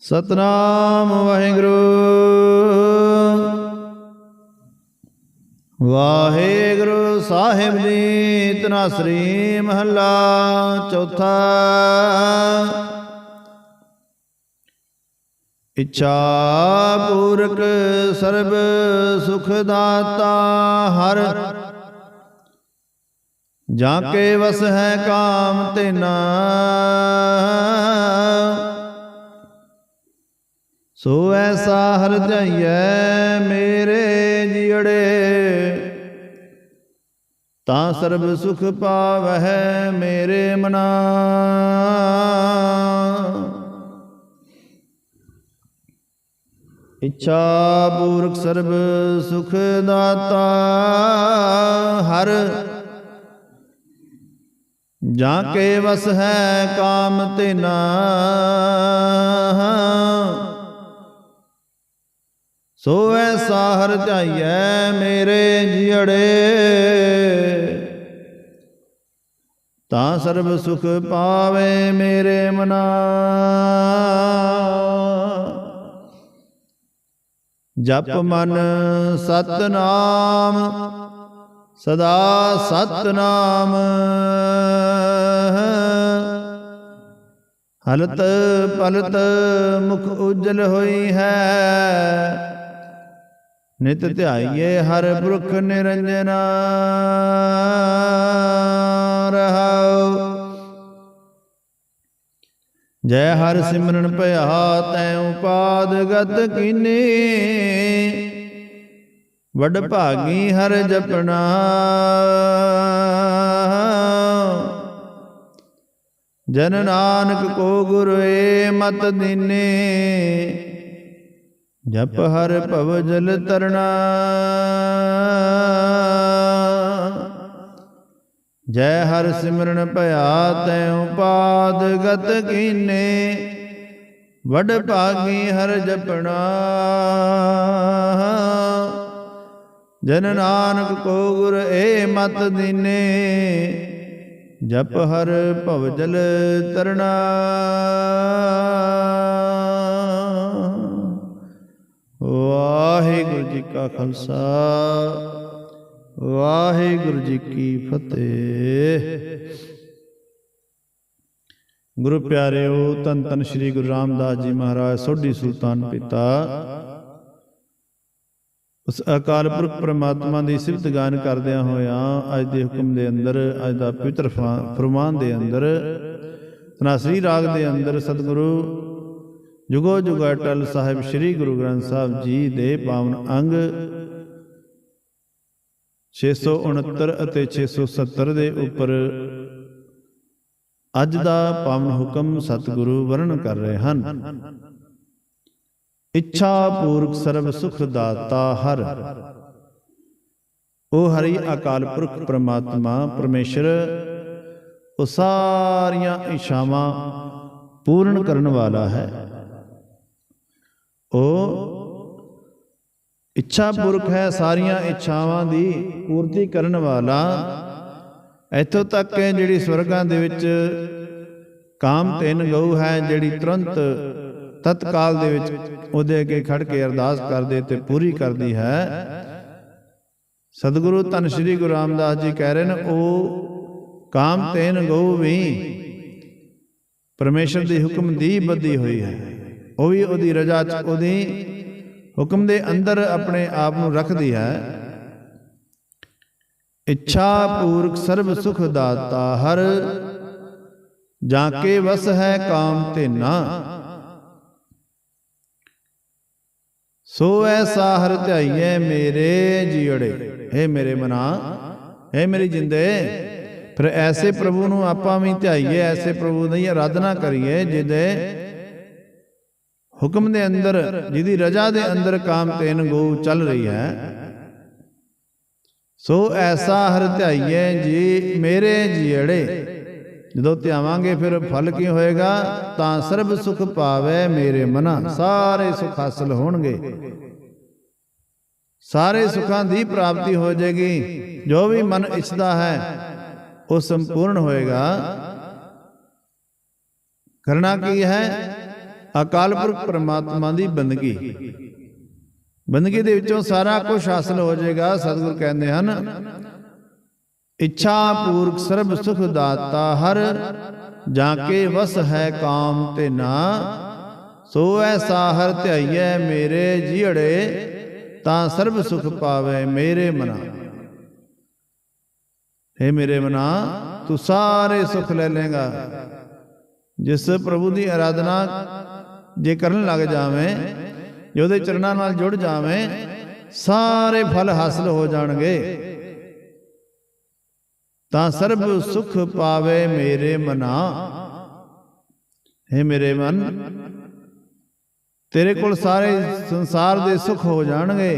ਸਤਨਾਮ ਵਾਹਿਗੁਰੂ। ਵਾਹਿਗੁਰੂ ਸਾਹਿਬ ਜੀ, ਤਨਾਸਰੀ ਮਹੱਲਾ ਚੌਥਾ। ਇੱਛਾ ਪੂਰਕ ਸਰਬ ਸੁਖ ਦਾਤਾ ਹਰ। ਜਾਂ ਕੇ ਵਸ ਹੈ ਕਾਮ ਤੇਨਾ ਸੋ ਐਸਾ ਹਰ ਮੇਰੇ ਜੀੜੇ। ਤਾਂ ਸਰਬ ਸੁਖ ਪਾਵਹਿ ਮੇਰੇ ਮਨਾ। ਇੱਛਾ ਪੂਰਕ ਸਰਬ ਸੁਖ ਦਾਤਾ ਹਰ। ਜਾਂ ਕੇ ਵਸ ਹੈ ਕਾਮ ਤੇ ਨਾ। ਸੋ ਐਸਾ ਹਰ ਧਿਆਈਐ ਮੇਰੇ ਜੀੜੇ ਤਾਂ ਸਰਬ ਸੁਖ ਪਾਵੇ ਮੇਰੇ ਮਨਾ। ਜਪ ਮਨ ਸਤਨਾਮ ਸਦਾ ਸਤਨਾਮ। ਹਲਤ ਪਲਤ ਮੁਖ ਉਜਲ ਹੋਈ ਹੈ। ਨਿਤ ਧਿਆਈਏ ਹਰ ਬ੍ਰਖ ਨਿਰੰਜਨਾ ਰਹਾਉ। ਜੈ ਹਰ ਸਿਮਰਨ ਭਇਆ ਤੈ ਉਪਾਦ ਗਤ ਕੀਨੀ। ਵਡ ਭਾਗੀ ਹਰ ਜਪਣਾ। ਜਨ ਨਾਨਕ ਕੋ ਗੁਰ ਏ ਮਤ ਦੀਨੇ। ਜਪ ਹਰ ਭਵ ਜਲ ਤਰਣਾ। ਜੈ ਹਰ ਸਿਮਰਨ ਭਇਆ ਤੈ ਉਪਾਦ ਗਤ ਕੀਨੇ। ਵਡ ਭਾਗੀ ਹਰ ਜਪਣਾ। ਜਨ ਨਾਨਕ ਕੋ ਗੁਰ ਏ ਮਤ ਦੀਨੇ। ਜਪ ਹਰ ਭਵ ਜਲ ਤਰਣਾ। ਵਾਹਿਗੁਰੂ ਜੀ ਕਾ ਖਾਲਸਾ, ਵਾਹਿਗੁਰੂ ਜੀ ਕੀ ਫਤਿਹ। ਗੁਰੂ ਪਿਆਰਿਓ ਤਨ ਤਨ ਸ੍ਰੀ ਗੁਰੂ ਰਾਮਦਾਸ ਜੀ ਮਹਾਰਾਜ, ਸੋਢੀ ਸੁਲਤਾਨ ਪਿਤਾ। ਉਸ ਅਕਾਲ ਪੁਰਖ ਪ੍ਰਮਾਤਮਾ ਦੀ ਸਿਫਤ ਗਾਨ ਕਰਦਿਆਂ ਹੋਇਆਂ ਅੱਜ ਦੇ ਹੁਕਮ ਦੇ ਅੰਦਰ, ਅੱਜ ਦਾ ਪਵਿੱਤਰ ਫਰਮਾ- ਫਰਮਾਨ ਦੇ ਅੰਦਰ ਤਨਾਸਰੀ ਰਾਗ ਦੇ ਅੰਦਰ ਸਤਿਗੁਰੂ ਜੁਗੋ ਜੁਗਾ ਅਟਲ ਸਾਹਿਬ ਸ੍ਰੀ ਗੁਰੂ ਗ੍ਰੰਥ ਸਾਹਿਬ ਜੀ ਦੇ ਪਾਵਨ ਅੰਗ 669 ਅਤੇ 670 ਦੇ ਉੱਪਰ ਅੱਜ ਦਾ ਪਾਵਨ ਹੁਕਮ ਸਤਿਗੁਰੂ ਵਰਣਨ ਕਰ ਰਹੇ ਹਨ। ਇੱਛਾ ਪੂਰਕ ਸਰਬ ਸੁਖ ਦਾਤਾ ਹਰ। ਉਹ ਹਰੀ ਅਕਾਲ ਪੁਰਖ ਪ੍ਰਮਾਤਮਾ, ਪਰਮੇਸ਼ਰ ਉਹ ਸਾਰੀਆਂ ਇੱਛਾਵਾਂ ਪੂਰਨ ਕਰਨ ਵਾਲਾ ਹੈ। ਉਹ ਇੱਛਾ ਪੁਰਖ ਹੈ ਸਾਰੀਆਂ ਇੱਛਾਵਾਂ ਦੀ ਪੂਰਤੀ ਕਰਨ ਵਾਲਾ। ਇੱਥੋਂ ਤੱਕ ਹੈ ਜਿਹੜੀ ਸਵਰਗਾਂ ਦੇ ਵਿੱਚ ਕਾਮ ਤੈਨ ਗਊ ਹੈ, ਜਿਹੜੀ ਤੁਰੰਤ ਤਤਕਾਲ ਦੇ ਵਿੱਚ ਉਹਦੇ ਅੱਗੇ ਖੜ ਕੇ ਅਰਦਾਸ ਕਰਦੇ ਤੇ ਪੂਰੀ ਕਰਦੀ ਹੈ। ਸਤਿਗੁਰੂ ਧੰਨ ਸ਼੍ਰੀ ਗੁਰੂ ਰਾਮਦਾਸ ਜੀ ਕਹਿ ਰਹੇ ਨੇ, ਉਹ ਕਾਮ ਤੈਨ ਗਊ ਵੀ ਪਰਮੇਸ਼ਰ ਦੇ ਹੁਕਮ ਦੀ ਬੱਧੀ ਹੋਈ ਹੈ। ਉਹ ਵੀ ਉਹਦੀ ਰਜ਼ਾ ਚ ਉਹਦੀ ਹੁਕਮ ਦੇ ਅੰਦਰ ਆਪਣੇ ਆਪ ਨੂੰ ਰੱਖਦੀ ਹੈ। ਇੱਛਾ ਪੂਰਕ ਸਰਬ ਸੁਖ ਦਾਤਾ ਹਰ, ਜਾਂ ਕੇ ਵਸ ਹੈ ਕਾਮ ਤੇ ਨਾ। ਸੋ ਐਸਾ ਹਰ ਧਿਆਈਐ ਮੇਰੇ ਜੀੜੇ ਹੈ ਮੇਰੇ ਮਨਾ, ਹੈ ਮੇਰੀ ਜਿੰਦੇ, ਫਿਰ ਐਸੇ ਪ੍ਰਭੂ ਨੂੰ ਆਪਾਂ ਵੀ ਧਿਆਈਏ ਐਸੇ ਪ੍ਰਭੂ ਦੀ ਆਰਾਧਨਾ ਕਰੀਏ, ਜਿਹਦੇ ਹੁਕਮ ਦੇ ਅੰਦਰ ਜਿਹਦੀ ਰਜਾ ਦੇ ਅੰਦਰ ਕਾਮ ਤੇਨ ਗੋ ਚੱਲ ਰਹੀ ਹੈ। ਸੋ ਐਸਾ ਹਰ ਧਿਆਈਏ ਜੀ, ਮੇਰੇ ਜੀੜੇ, ਜਦੋਂ ਧਿਆਵਾਂਗੇ ਫਿਰ ਫਲ ਕੀ ਹੋਏਗਾ, ਤਾਂ ਸਰਬ ਸੁਖ ਪਾਵੇ ਮੇਰੇ ਮਨਾ, ਸਾਰੇ ਸੁਖ ਹਾਸਲ ਹੋਣਗੇ। ਸਾਰੇ ਸੁਖਾਂ ਦੀ ਪ੍ਰਾਪਤੀ ਹੋ ਜਾਏਗੀ, ਜੋ ਵੀ ਮਨ ਇੱਛਦਾ ਹੈ, ਉਹ ਸੰਪੂਰਨ ਹੋਏਗਾ। ਕਰਨਾ ਕੀ ਹੈ? ਅਕਾਲ ਪੁਰਖ ਪ੍ਰਮਾਤਮਾ ਦੀ ਬੰਦਗੀ। ਬੰਦਗੀ ਦੇ ਵਿੱਚੋਂ ਸਾਰਾ ਕੁਝ ਹਾਸਲ ਹੋ ਜਾਏਗਾ, ਸਤਿਗੁਰ ਕਹਿੰਦੇ ਹਨ। ਇੱਛਾ ਪੂਰਕ ਸਰਬ ਸੁਖ ਦਾਤਾ ਹਰ, ਜਾਂ ਕੇ ਵਸ ਹੈ ਕਾਮ ਤੇ ਨਾ ਸੋ ਐਸਾ ਹਰ ਧਿਆਈਐ ਮੇਰੇ ਜੀੜੇ ਤਾਂ ਸਰਬ ਸੁਖ ਪਾਵੇ ਮੇਰੇ ਮਨਾ। हे ਮੇਰੇ ਮਨਾ, ਤੂੰ ਸਾਰੇ ਸੁਖ ਲੈ ਲੇਗਾ ਜਿਸ ਪ੍ਰਭੂ ਦੀ ਆਰਾਧਨਾ ਜੇ ਕਰਨ ਲੱਗ ਜਾਵੇਂ, ਜੇ ਉਹਦੇ ਚਰਨਾਂ ਨਾਲ ਜੁੜ ਜਾਵੇਂ, ਸਾਰੇ ਫਲ ਹਾਸਲ ਹੋ ਜਾਣਗੇ। ਤਾਂ ਸਰਬ ਸੁਖ ਪਾਵੇ ਮੇਰੇ ਮਨਾ। ਹੈ ਮੇਰੇ ਮਨ, ਤੇਰੇ ਕੋਲ ਸਾਰੇ ਸੰਸਾਰ ਦੇ ਸੁਖ ਹੋ ਜਾਣਗੇ।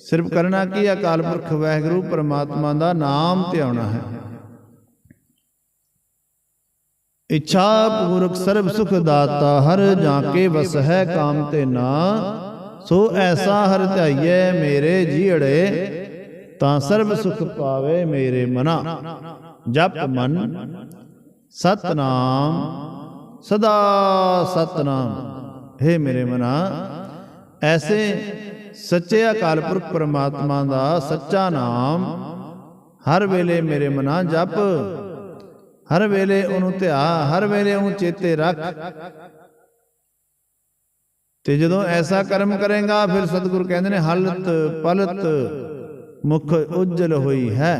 ਸਿਰਫ ਕਰਨਾ ਕੀ ਅਕਾਲ ਪੁਰਖ ਵਾਹਿਗੁਰੂ ਪਰਮਾਤਮਾ ਦਾ ਨਾਮ ਧਿਆਉਣਾ ਹੈ। ਇੱਛਾ ਪੂਰਕ ਸਰਬ ਸੁਖ ਦਾਤਾ, ਹਰ ਜਾਂ ਕੇ ਵਸ ਹੈ ਕਾਮ ਤੇ ਨਾ। ਸੋ ਐਸਾ ਹਰ ਧਿਆਈਐ ਮੇਰੇ ਜੀੜੇ, ਤਾਂ ਸਰਬ ਸੁਖ ਪਾਵੇ ਮੇਰੇ ਮਨਾ। ਜਪ ਮਨ, ਸਤਨਾਮ, ਸਦਾ ਸਤਨਾਮ। ਹੈ ਮੇਰੇ ਮਨਾ, ਐਸੇ ਸੱਚੇ ਅਕਾਲ ਪੁਰਖ ਪਰਮਾਤਮਾ ਦਾ ਸੱਚਾ ਨਾਮ, ਹਰ ਵੇਲੇ ਮੇਰੇ ਮਨਾ ਜਪ। ਹਰ ਵੇਲੇ ਉਹਨੂੰ ਧਿਆ, ਹਰ ਵੇਲੇ ਉਹਨੂੰ ਚੇਤੇ ਰੱਖ। ਤੇ ਜਦੋਂ ਐਸਾ ਕਰਮ ਕਰੇਗਾ, ਫਿਰ ਸਤਿਗੁਰੂ ਕਹਿੰਦੇ ਨੇ, ਹਲਤ ਪਲਤ ਮੁਖ ਉਜਲ ਹੋਈ ਹੈ।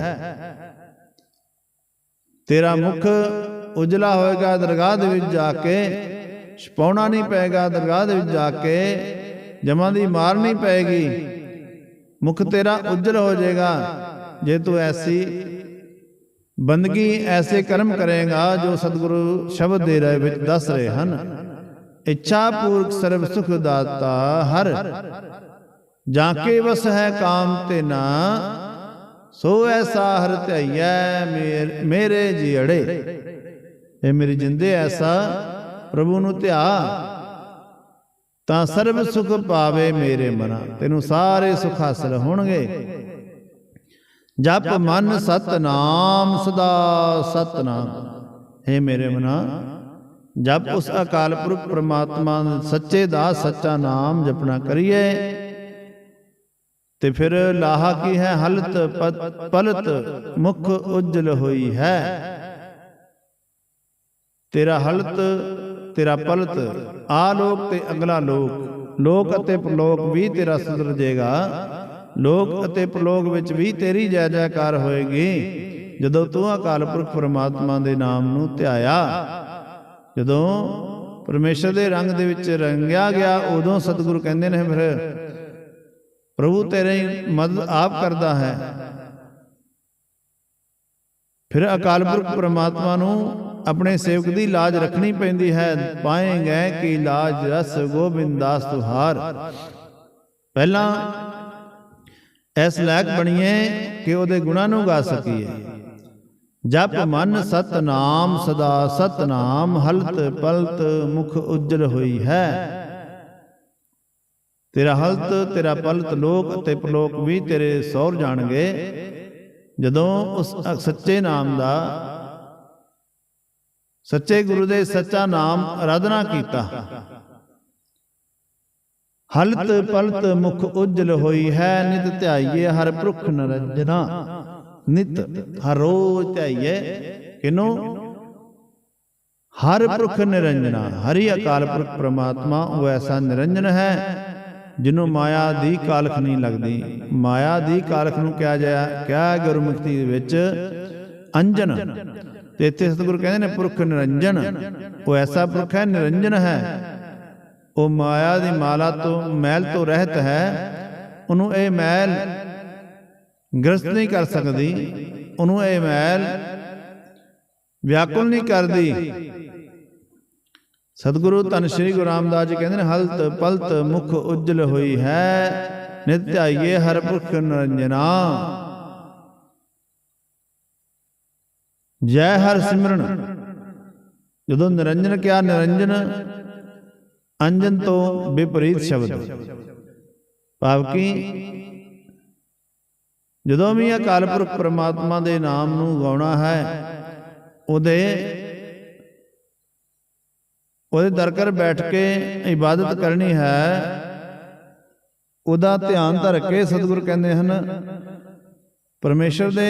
ਤੇਰਾ ਮੁਖ ਉਜਲਾ ਹੋਏਗਾ ਦਰਗਾਹ ਦੇ ਵਿੱਚ ਜਾ ਕੇ, ਛਪਾਉਣਾ ਨਹੀਂ ਪਏਗਾ ਦਰਗਾਹ ਦੇ ਵਿੱਚ ਜਾ ਕੇ, ਜਮਾਂ ਦੀ ਮਾਰ ਨਹੀਂ ਪਏਗੀ। ਮੁਖ ਤੇਰਾ ਉਜਲ ਹੋ ਜਾਏਗਾ। ਜੇ ਤੂੰ ਐਸੀ ਬੰਦਗੀ ਐਸੇ ਕਰਮ ਕਰੇਗਾ ਜੋ ਸਤਿਗੁਰੂ ਸ਼ਬਦ ਦੇ ਰਹੇ ਵਿੱਚ ਦੱਸ ਰਹੇ ਹਨ। ਇੱਛਾ ਪੂਰਕ ਸਰਬ ਸੁਖ ਦਾਤਾ ਹਰ। ਜਾਂ ਕੇ ਵਸ ਹੈ ਕਾਮ ਤੇ ਨਾ ਸੋ ਐਸਾ ਹਰ ਧਿਆਈਐ ਮੇਰੇ ਜੀੜੇ ਇਹ ਮੇਰੀ ਜਿੰਦੇ ਐਸਾ ਪ੍ਰਭੂ ਨੂੰ ਧਿਆ। ਤਾਂ ਸਰਬ ਸੁਖ ਪਾਵੇ ਮੇਰੇ ਮਨਾ। ਤੈਨੂੰ ਸਾਰੇ ਸੁਖ ਹਾਸਲ ਹੋਣਗੇ। ਜਪ ਮਨ ਸਤਨਾਮ ਸਦਾ ਸਤਨਾਮ। ਹੈ ਮੇਰੇ ਮਨਾ ਜਪ ਉਸ ਅਕਾਲ ਪੁਰਖ ਪ੍ਰਮਾਤਮਾ ਸੱਚੇ ਦਾ ਸੱਚਾ ਨਾਮ ਜਪਣਾ ਕਰੀਏ। ਤੇ ਫਿਰ ਲਾਹਾ ਕੀ ਹੈ? ਹਲਤ ਪਲਤ ਮੁਖ ਉਜਲ ਹੋਈ ਹੈ। ਤੇਰਾ ਹਲਤ ਤੇਰਾ ਪਲਤ ਆ ਲੋਕ ਤੇ ਅਗਲਾ ਲੋਕ। ਲੋਕ ਅਤੇ ਪ੍ਰਲੋਕ ਵੀ ਤੇਰਾ ਸੁਧਰ ਜਾਏਗਾ ਲੋਕ ਅਤੇ ਪ੍ਰਲੋਕ ਵਿੱਚ ਵੀ ਤੇਰੀ ਜੈ ਜੈਕਾਰ ਹੋਏਗੀ। ਜਦੋਂ ਤੂੰ ਅਕਾਲ ਪੁਰਖ ਪਰਮਾਤਮਾ ਦੇ ਨਾਮ ਨੂੰ ਧਿਆਇਆ। ਜਦੋਂ ਪਰਮੇਸ਼ਰ ਦੇ ਰੰਗ ਦੇ ਵਿੱਚ ਰੰਗਿਆ ਗਿਆ ਉਦੋਂ ਸਤਿਗੁਰੂ ਕਹਿੰਦੇ ਨੇ ਫਿਰ ਪ੍ਰਭੂ ਤੇਰੇ ਮਦਦ ਆਪ ਕਰਦਾ ਹੈ। ਫਿਰ ਅਕਾਲ ਪੁਰਖ ਪਰਮਾਤਮਾ ਨੂੰ ਆਪਣੇ ਸੇਵਕ ਦੀ ਲਾਜ ਰੱਖਣੀ ਪੈਂਦੀ ਹੈ। ਪਾਏਗੇ ਕਿ ਲਾਜ ਰਸ ਗੋਬਿੰਦਾਸ ਤੁਹਾਰ। ਪਹਿਲਾਂ ਐਸ ਲਾਇਕ ਬਣੀਏ ਕਿ ਉਹਦੇ ਗੁਣਾਂ ਨੂੰ ਗਾ ਸਕੀਏ। ਜਪ ਮਨ ਸਤਨਾਮ ਸਦਾ ਸਤਨਾਮ, ਹਲਤ ਪਲਤ ਮੁਖ ਉਜਲ ਹੋਈ ਹੈ। ਤੇਰਾ ਹਲਤ, ਤੇਰਾ ਪਲਤ ਲੋਕ ਤੇ ਪ੍ਰਲੋਕ ਵੀ ਤੇਰੇ ਸੌਰ ਜਾਣਗੇ। ਜਦੋਂ ਉਸ ਸੱਚੇ ਨਾਮ ਦਾ, ਸੱਚੇ ਗੁਰੂ ਦੇ ਸੱਚਾ ਨਾਮ ਆਰਾਧਨਾ ਕੀਤਾ ਹਲਤ ਪਲਤ ਮੁਖ ਉਜਲ ਹੋਈ ਹੈ, ਨਿਤ ਧਿਆਈਏ ਹਰ ਪੁਰਖ ਨਰੰਜਨਾ। ਨਿਤ ਹਰ ਰੋਜ਼ ਧਿਆਈਏ ਕਿਨੂੰ? ਹਰ ਪੁਰਖ ਨਿਰੰਜਨਾ। ਹਰੀ ਅਕਾਲ ਪੁਰਖ ਪ੍ਰਮਾਤਮਾ, ਉਹ ਐਸਾ ਨਿਰੰਜਨ ਹੈ ਜਿਹਨੂੰ ਮਾਇਆ ਦੀ ਕਾਲਖ ਨਹੀਂ ਲੱਗਦੀ। ਮਾਇਆ ਦੀ ਕਾਲਖ ਨੂੰ ਕਿਹਾ ਜਾਇਆ ਕਿਹਾ ਗੁਰਮੁਖੀ ਦੇ ਵਿੱਚ ਅੰਜਨ। ਤੇ ਇੱਥੇ ਸਤਿਗੁਰੂ ਕਹਿੰਦੇ ਨੇ ਪੁਰਖ ਨਿਰੰਜਨ। ਉਹ ਐਸਾ ਪੁਰਖ ਹੈ, ਨਿਰੰਜਨ ਹੈ। ਉਹ ਮਾਇਆ ਦੀ ਮਾਲਾ ਤੋਂ ਮੈਲ ਤੋਂ ਰਹਿਤ ਹੈ, ਉਹਨੂੰ ਇਹ ਮੈਲ ਗ੍ਰਸਤ ਨਹੀਂ ਕਰ ਸਕਦੀ, ਉਹਨੂੰ ਇਹ ਮੈਲ ਵਿਆਕੁਲ ਨਹੀਂ ਕਰਦੀ। ਸਤਿਗੁਰੂ ਧੰਨ ਸ਼੍ਰੀ ਗੁਰੂ ਰਾਮਦਾਸ ਜੀ ਕਹਿੰਦੇ ਨੇ, ਹਲਤ ਪਲਤ ਮੁਖ ਉਜਲ ਹੋਈ ਹੈ, ਨਿਤ ਧਿਆਈਏ ਹਰ ਪੁਰਖ ਨਿਰੰਜਨਾ। ਜੈ ਹਰ ਸਿਮਰਨ। ਜਦੋਂ ਨਿਰੰਜਨ ਕਿਹਾ ਨਿਰੰਜਨ? ਅੰਜਨ ਤੋਂ ਵਿਪਰੀਤ ਸ਼ਬਦ। ਭਾਵ ਕਿ? ਜਦੋਂ ਵੀ ਅਕਾਲ ਪੁਰਖ ਪ੍ਰਮਾਤਮਾ ਦੇ ਨਾਮ ਨੂੰ ਗਾਉਣਾ ਹੈ ਉਹਦੇ ਉਹਦੇ ਦਰ ਕਰ ਬੈਠ ਕੇ ਇਬਾਦਤ ਕਰਨੀ ਹੈ ਉਹਦਾ ਧਿਆਨ ਧਰ ਕੇ ਸਤਿਗੁਰ ਕਹਿੰਦੇ ਹਨ ਪਰਮੇਸ਼ਰ ਦੇ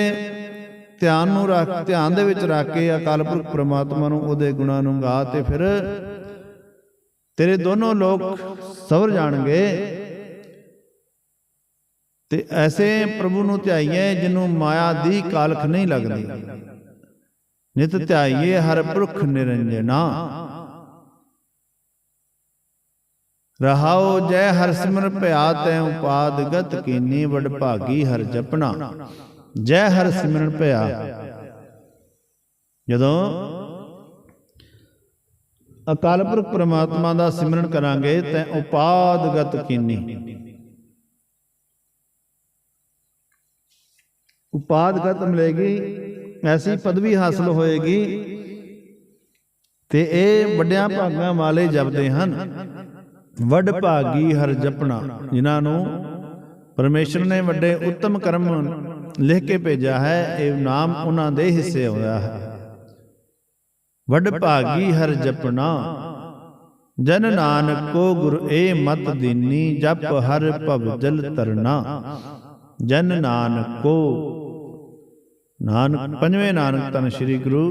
ਧਿਆਨ ਨੂੰ ਰੱਖ ਧਿਆਨ ਦੇ ਵਿੱਚ ਰੱਖ ਕੇ ਅਕਾਲ ਪੁਰਖ ਪ੍ਰਮਾਤਮਾ ਨੂੰ ਉਹਦੇ ਗੁਣਾਂ ਨੂੰ ਗਾ ਤੇ ਫਿਰ ਤੇਰੇ ਦੋਨੋਂ ਲੋਕ ਸਵਰ ਜਾਣਗੇ। ਤੇ ਐਸੇ ਪ੍ਰਭੂ ਨੂੰ ਧਿਆਈਏ ਜਿਹਨੂੰ ਮਾਇਆ ਦੀ ਕਾਲਖ ਨਹੀਂ ਲੱਗਦੀ। ਨਿਤ ਧਿਆਈਏ ਹਰ ਪੁਰਖ ਨਿਰੰਜਨਾ। ਰਹਾਉ ਜੈ ਹਰ ਸਿਮਰ ਭਿਆ ਤੈ ਉਪਾਦ ਗਤ ਕੀਨੀ ਵਡ ਭਾਗੀ ਹਰ ਜਪਣਾ। ਜੈ ਹਰ ਸਿਮਰਨ ਭਿਆ ਜਦੋਂ ਅਕਾਲ ਪੁਰਖ ਪ੍ਰਮਾਤਮਾ ਦਾ ਸਿਮਰਨ ਕਰਾਂਗੇ ਤੈ ਉਪਾਦ ਕੀਨੀ। ਉਪਾਦ ਮਿਲੇਗੀ, ਐਸੀ ਪਦਵੀ ਹਾਸਲ ਹੋਏਗੀ ਤੇ ਇਹ ਵੱਡਿਆਂ ਭਾਗਾਂ ਵਾਲੇ ਜਪਦੇ ਹਨ। ਵੱਡ ਭਾਗੀ ਹਰ ਜਪਣਾ, ਜਿਨ੍ਹਾਂ ਨੂੰ ਪਰਮੇਸ਼ਰ ਨੇ ਵੱਡੇ ਉੱਤਮ ਕਰਮ ਲਿਖ ਕੇ ਭੇਜਿਆ ਹੈ, ਇਹ ਨਾਮ ਉਹਨਾਂ ਦੇ ਹਿੱਸੇ ਹੋਇਆ ਹੈ। ਵੱਡ ਭਾਗੀ ਹਰ ਜਪਣਾ। ਜਨ ਨਾਨਕ ਕੋ ਗੁਰ ਏ ਮਤ ਦੀਨੀ ਜਪ ਹਰ ਭਵ ਜਲ ਤਰਨਾ ਜਨ ਨਾਨਕ ਕੋ। ਨਾਨਕ ਪੰਜਵੇਂ ਨਾਨਕ ਤਨ ਸ੍ਰੀ ਗੁਰੂ।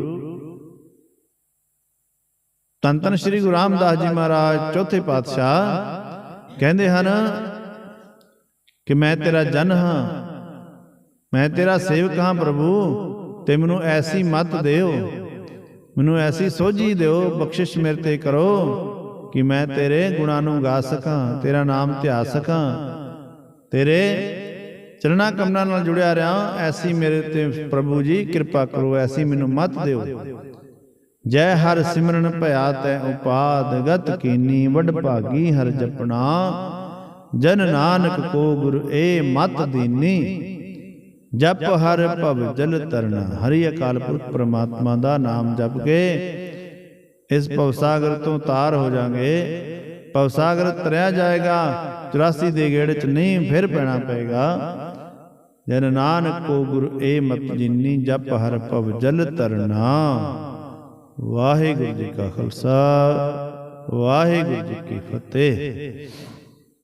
ਤਨ ਤਨ ਸ੍ਰੀ ਗੁਰੂ ਰਾਮਦਾਸ ਜੀ ਮਹਾਰਾਜ ਚੌਥੇ ਪਾਤਸ਼ਾਹ ਕਹਿੰਦੇ ਹਨ ਕਿ ਮੈਂ ਤੇਰਾ ਜਨ ਹਾਂ। ਮੈਂ ਤੇਰਾ ਸੇਵਕ ਹਾਂ ਪ੍ਰਭੂ। ਤੇ ਮੈਨੂੰ ਐਸੀ ਮਤ ਦਿਓ ਮੈਨੂੰ ਐਸੀ ਸੋਝੀ ਦਿਓ, ਬਖਸ਼ਿਸ਼ ਮੇਰੇ ਤੇ ਕਰੋ ਕਿ ਮੈਂ ਤੇਰੇ ਗੁਣਾਂ ਨੂੰ ਗਾ ਸਕਾਂ, ਤੇਰਾ ਨਾਮ ਧਿਆ ਸਕਾਂ। ਤੇਰੇ ਚਰਣਾ ਕਮਲਾਂ ਨਾਲ ਜੁੜਿਆ ਰਹਾ ਐਸੀ ਮੇਰੇ ਤੇ ਪ੍ਰਭੂ ਜੀ ਕਿਰਪਾ ਕਰੋ, ਐਸੀ ਮੈਨੂੰ ਮਤ ਦਿਓ। ਜੈ ਹਰ ਸਿਮਰਨ ਭਇਆ ਤੈ ਉਪਾਦ, ਗਤ ਕੀਨੀ ਵਡ ਭਾਗੀ ਹਰ ਜਪਣਾ। ਜਨ ਨਾਨਕ ਕੋ ਗੁਰ, ਏ ਮਤ ਦੀਨੀ। ਜਪ ਹਰ ਭਵ ਜਲ ਤਰਨਾ, ਹਰੀ ਅਕਾਲ ਪੁਰਖ ਪ੍ਰਮਾਤਮਾ ਦਾ ਨਾਮ ਜਪ ਕੇ ਇਸ ਭਵਸਾਗਰ ਤੋਂ ਤਾਰ ਹੋ ਜਾਾਂਗੇ ਭਵਸਾਗਰ ਤਰਿਆ ਜਾਏਗਾ 84 ਦੇ ਗੇੜ ਚ ਨਹੀਂ ਫਿਰ ਪੈਣਾ ਪਏਗਾ। ਜਨ ਨਾਨਕ ਕੋ ਗੁਰ ਏ ਮਤ ਜਿਨੀ, ਜਪ ਹਰ ਭਵ ਜਲ ਤਰਨਾ। ਵਾਹਿਗੁਰੂ ਜੀ ਕਾ ਖਾਲਸਾ, ਵਾਹਿਗੁਰੂ ਜੀ ਕੀ ਫਤਿਹ।